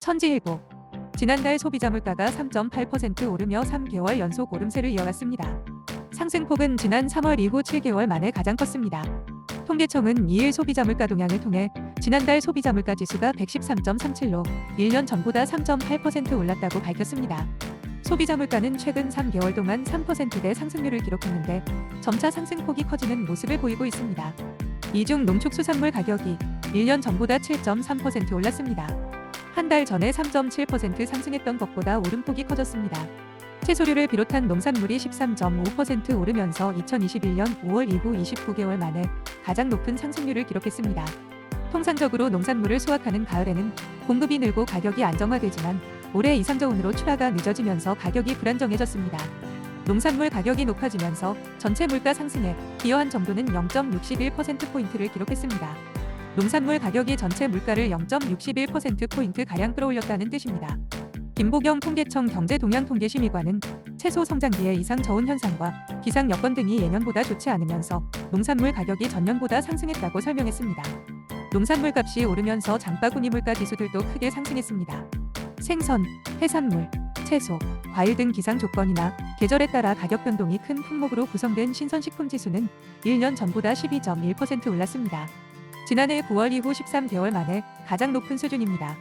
천지일보 지난달 소비자 물가가 3.8% 오르며 3개월 연속 오름세를 이어갔습니다. 상승폭은 지난 3월 이후 7개월 만에 가장 컸습니다. 통계청은 2일 소비자 물가 동향을 통해 지난달 소비자 물가 지수가 113.37로 1년 전보다 3.8% 올랐다고 밝혔습니다. 소비자 물가는 최근 3개월 동안 3%대 상승률을 기록했는데 점차 상승폭이 커지는 모습을 보이고 있습니다. 이 중 농축수산물 가격이 1년 전보다 7.3% 올랐습니다. 한 달 전에 3.7% 상승했던 것보다 오름폭이 커졌습니다. 채소류를 비롯한 농산물이 13.5% 오르면서 2021년 5월 이후 29개월 만에 가장 높은 상승률을 기록했습니다. 통상적으로 농산물을 수확하는 가을에는 공급이 늘고 가격이 안정화되지만 올해 이상저온으로 출하가 늦어지면서 가격이 불안정해졌습니다. 농산물 가격이 높아지면서 전체 물가 상승에 기여한 정도는 0.61%포인트를 기록했습니다. 농산물 가격이 전체 물가를 0.61%포인트 가량 끌어올렸다는 뜻입니다. 김보경 통계청 경제동향통계심의관은 채소 성장기의 이상 저온 현상과 기상 여건 등이 예년보다 좋지 않으면서 농산물 가격이 전년보다 상승했다고 설명했습니다. 농산물 값이 오르면서 장바구니 물가 지수들도 크게 상승했습니다. 생선, 해산물, 채소, 과일 등 기상 조건이나 계절에 따라 가격 변동이 큰 품목으로 구성된 신선식품 지수는 1년 전보다 12.1% 올랐습니다. 지난해 9월 이후 13개월 만에 가장 높은 수준입니다.